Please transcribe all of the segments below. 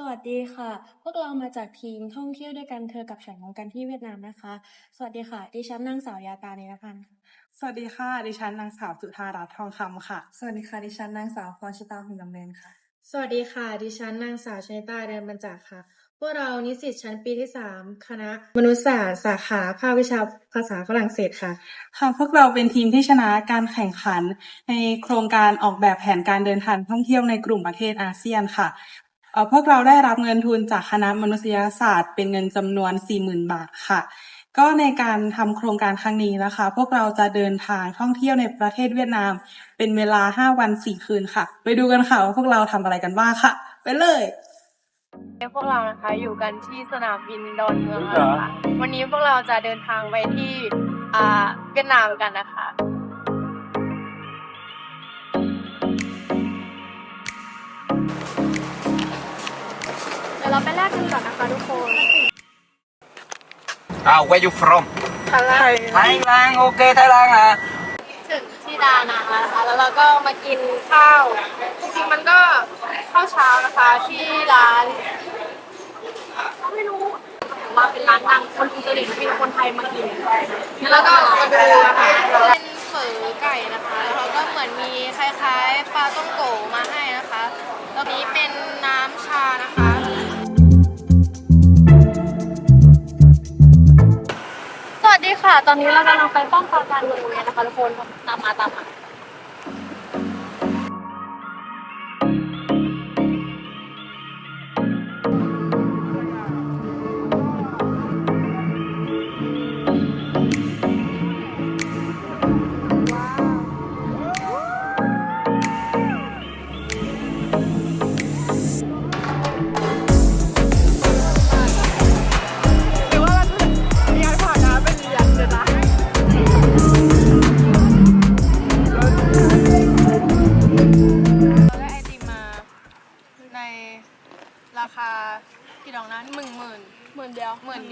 สวัสดีค่ะ พวกเรามาจากทีมท่องเที่ยวด้วยกันเธอกับฉันของกันที่เวียดนามนะคะ สวัสดีค่ะ ดิฉันนางสาวยาตาเนรพันธ์ค่ะสวัสดีค่ะ ดิฉันนางสาวจุธารัตน์ทองคำค่ะ สวัสดีค่ะ ดิฉันนางสาวพรชิตาหุ่นดำเนินค่ะ สวัสดีค่ะ ดิฉันนางสาวชนิตาเดินบรรจาคค่ะ พวกเรานิสิตชั้นปีที่สามคณะ มนุษยศาสตร์สาขาภาควิชาภาษาฝรั่งเศสค่ะ ค่ะพวกเราเป็นทีมที่ชนะการแข่งขัน ในโครงการออกแบบแผนการเดินทางท่องเที่ยวในกลุ่มประเทศอาเซียนค่ะเอ่อ พวกเราได้รับเงินทุนจากคณะมนุษยศาสตร์เป็นเงินจำนวน 40,000 บาทค่ะ ก็ในการทำโครงการครั้งนี้นะคะ พวกเราจะเดินทางท่องเที่ยวในประเทศเวียดนาม เป็นเวลา 5 วัน 4 คืนค่ะ ไปดูกันค่ะว่าพวกเราทำอะไรกันบ้างค่ะ ไปเลยพวกเรานะคะอยู่กันที่สนามบินดอนเมืองแล้วนะคะวันนี้พวกเราจะเดินทางไปที่อ่าเวียดนามกันนะคะ ดี๋ยวเราไปแลกกันก่อนนะคะทุกคน Ah, where you from? ทางแรก Thailand, okay, Thailand อะถึงที่ดานังแล้วนะคะ แล้วเราก็มากินข้าว จริงๆมันก็ข้าวเช้านะคะที่ร้าน ไม่รู้มาเป็นร้านดังคนอิตาลีมีคนไทยมากิน แล้วก็มาดูนะคะเป็นเฝอไก่นะคะ แล้วเขาก็เหมือนมีคล้ายๆปลาต้มโกมาให้นะคะแล้วนี้เป็นน้ำชานะคะ ดีค่ะ ตอนนี้เรากำลังไปป้องกันการเมืองเวียนนะคะทุกคน ตามมาตามมา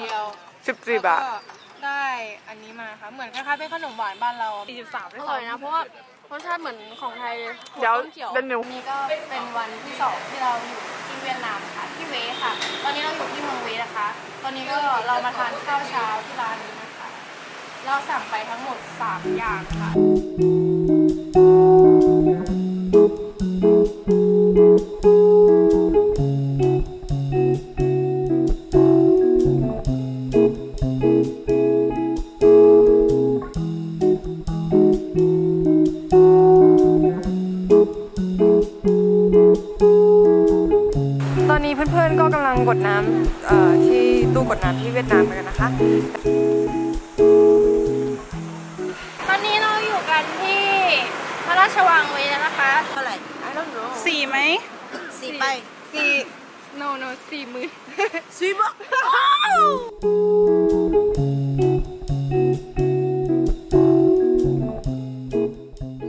ดียวสิบสี่บาท แล้วก็ได้อันนี้มาค่ะ เหมือนคล้ายๆเป็นขนมหวานบ้านเราสี่สิบสามอร่อยนะเพราะว่ารสชาติเหมือนของไทยเลยเดี๋ยวเขียว เดี๋ยวหนูวันนี้ก็เป็นวันที่สองที่เราอยู่ที่เวียดนามค่ะที่เวค่ะ ตอนนี้เราอยู่ที่เมืองเวนะคะ ตอนนี้ก็เรามาทานข้าวเช้าที่ร้านนี้นะคะ เราสั่งไปทั้งหมดสามอย่างค่ะ อนๆก็กำลังกดน้ำเอ่อที่ตู้กดน้ำที่เวียดนามกันนะคะ ตอนนี้เราอยู่กันที่พระราชวังเวแล้วนะคะสี่ไหมสี่ไปสี่ no no สี่หมื่นสี่บ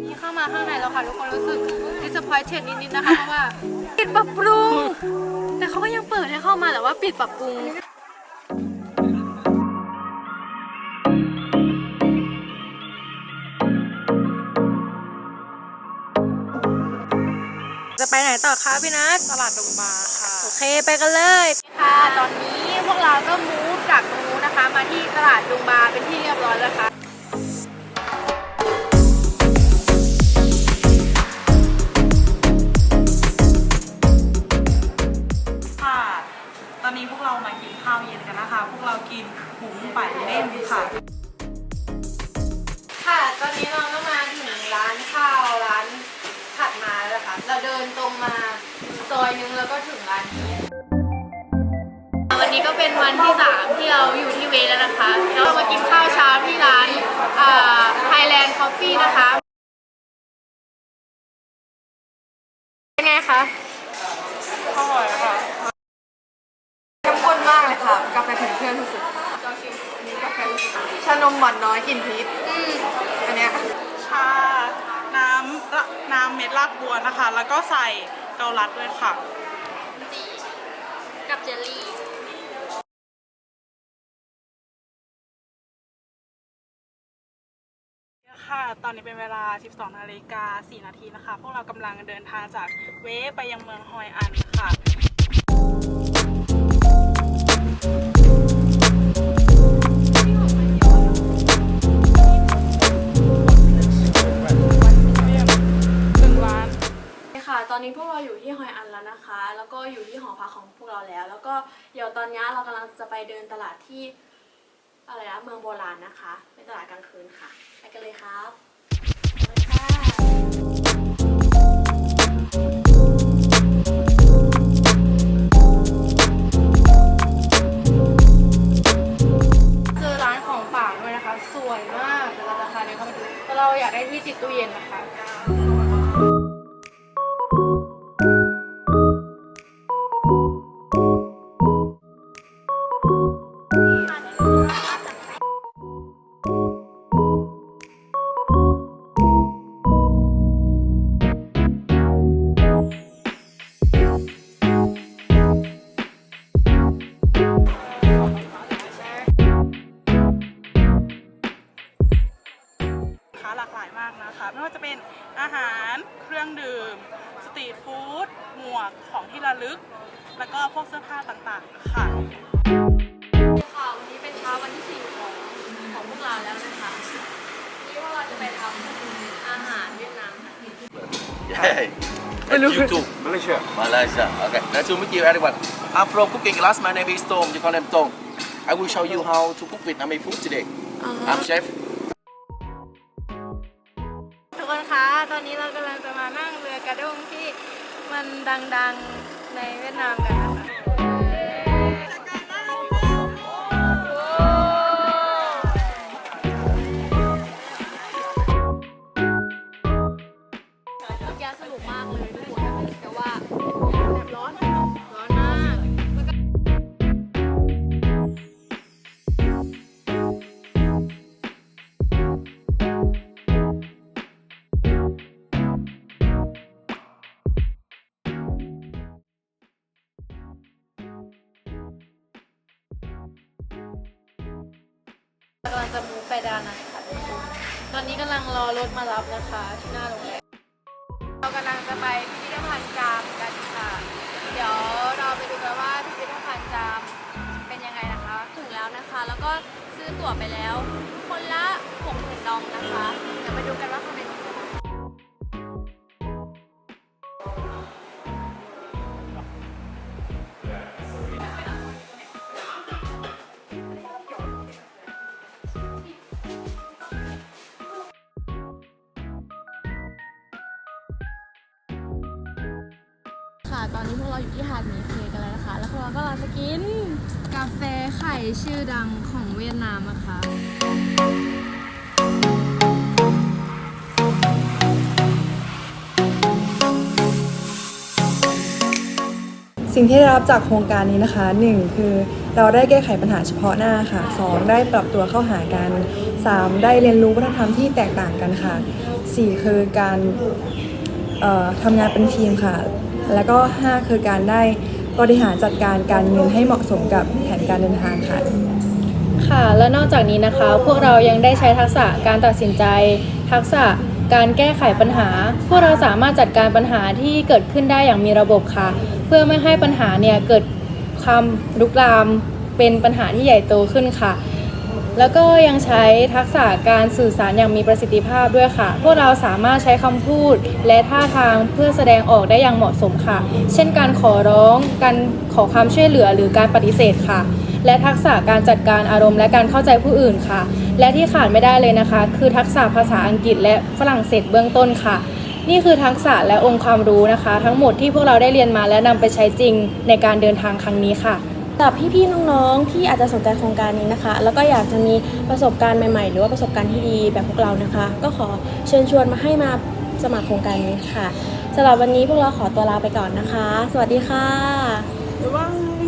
นี่เข้ามาข้างในแล้วค่ะทุกคนรู้สึก disappointed นิดๆนะคะ เพราะว่าปิดปรับปรุง แต่เขาก็ยังเปิด ว่าปิดปรับปรุงจะไปไหนต่อคะพี่นัทตลาดดงบาค่ะ โอเคไปกันเลยค่ะ ตอนนี้พวกเราก็มูฟจากตรงนู้นนะคะ มาที่ตลาดดุงบาเป็นที่เรียบร้อยแล้วค่ะค่ะ ดินตรงมาซอยนึงแล้วก็ถึงร้านนี้ วันนี้ก็เป็นวันที่สามที่เราอยู่ที่เวสแล้วนะคะเรามากินข้าวเช้าที่ร้านอ่า Thailand Coffee นะคะ เป็นไงคะอร่อยค่ะเข้มข้นมากเลยค่ะ กาแฟถึงเพื่อนที่สุดอันนี้กาแฟชานมหวานน้อยกลิ่นพีช ดรากบัวนะคะ แล้วก็ใส่เกาลัดด้วยค่ะ กับเจลลี่ค่ะ ตอนนี้เป็นเวลา 12 นาฬิกา 4 นาทีนะคะ พวกเรากำลังเดินทางจากเวไปยังเมืองฮอยอันค่ะ เรากำลังจะไปเดินตลาดที่อะไรนะเมืองโบราณนะคะ เป็นตลาดกลางคืนค่ะ ไปกันเลยครับไปค่ะเจอร้านของฝากด้วยนะคะสวยมากเดี๋ยวเราจะพาเดินเข้าไปดูแต่เราอยากได้ที่ติดตู้เย็นนะคะ ของที่ระลึก แล้วก็พวกเสื้อผ้าต่างๆ ค่ะ ค่ะวันนี้เป็นเช้าวันที่สี่ของของพวกเราแล้วนะคะนี่พวกเราจะไปทำอาหารเวียดนามค่ะ Hey, at YouTube. Malaysia. Malaysia. Okay. Nice to meet you, everyone. I'm from Cooking Class. My name is Tom. You call him Tom. I will show you how to cook Vietnamese food today. I'm chef. ทุกคนคะ ตอนนี้เรากำลังจะมานั่งเรือกระด้งที่ มันดังๆในเวียดนามกันนะคะ ดานัยค่ะ ตอนนี้กำลังรอรถมารับนะคะที่หน้าโรงแรม เรากำลังจะไปพิพิธภัณฑ์จามกันค่ะ เดี๋ยวเราไปดูกันว่าพิพิธภัณฑ์จามเป็นยังไงนะคะ ถึงแล้วนะคะ แล้วก็ซื้อตั๋วไปแล้ว คนละ6 0 0 0ดองนะคะ เดี๋ยวไปดูกันว่าเขาเป็น ตอนนี้พวกเราอยู่ที่หาดหมีเคกันแล้วนะคะ แล้วพวกเราก็กำลังจะกิน กาแฟไข่ชื่อดังของเวียดนามนะคะสิ่งที่ได้รับจากโครงการนี้นะคะ 1 คือเราได้แก้ไขปัญหาเฉพาะหน้าค่ะ 2 ได้ปรับตัวเข้าหากัน 3 ได้เรียนรู้วัฒนธรรมที่แตกต่างกันค่ะ 4 คือการทำงานเป็นทีมค่ะ แล้วก็ 5 คือการได้บริหารจัดการการเงินให้เหมาะสมกับแผนการเดินทางค่ะ ค่ะ และนอกจากนี้นะคะ พวกเรายังได้ใช้ทักษะการตัดสินใจ ทักษะการแก้ไขปัญหา พวกเราสามารถจัดการปัญหาที่เกิดขึ้นได้อย่างมีระบบค่ะ เพื่อไม่ให้ปัญหาเนี่ยเกิดความลุกลามเป็นปัญหาที่ใหญ่โตขึ้นค่ะ แล้วก็ยังใช้ทักษะการสื่อสารอย่างมีประสิทธิภาพด้วยค่ะ พวกเราสามารถใช้คำพูดและท่าทางเพื่อแสดงออกได้อย่างเหมาะสมค่ะ เช่นการขอร้อง การขอความช่วยเหลือหรือการปฏิเสธค่ะ และทักษะการจัดการอารมณ์และการเข้าใจผู้อื่นค่ะ และที่ขาดไม่ได้เลยนะคะ คือทักษะภาษาอังกฤษและฝรั่งเศสเบื้องต้นค่ะ นี่คือทักษะและองค์ความรู้นะคะ ทั้งหมดที่พวกเราได้เรียนมาและนำไปใช้จริงในการเดินทางครั้งนี้ค่ะ สำหรับพี่ๆน้องๆ ที่อาจจะสนใจโครงการนี้นะคะ แล้วก็อยากจะมีประสบการณ์ใหม่ๆ หรือว่าประสบการณ์ที่ดีแบบพวกเรานะคะ ก็ขอเชิญชวนมาให้มาสมัครโครงการนี้ค่ะสำหรับวันนี้พวกเราขอตัวลาไปก่อนนะคะ สวัสดีค่ะบ๊ายบาย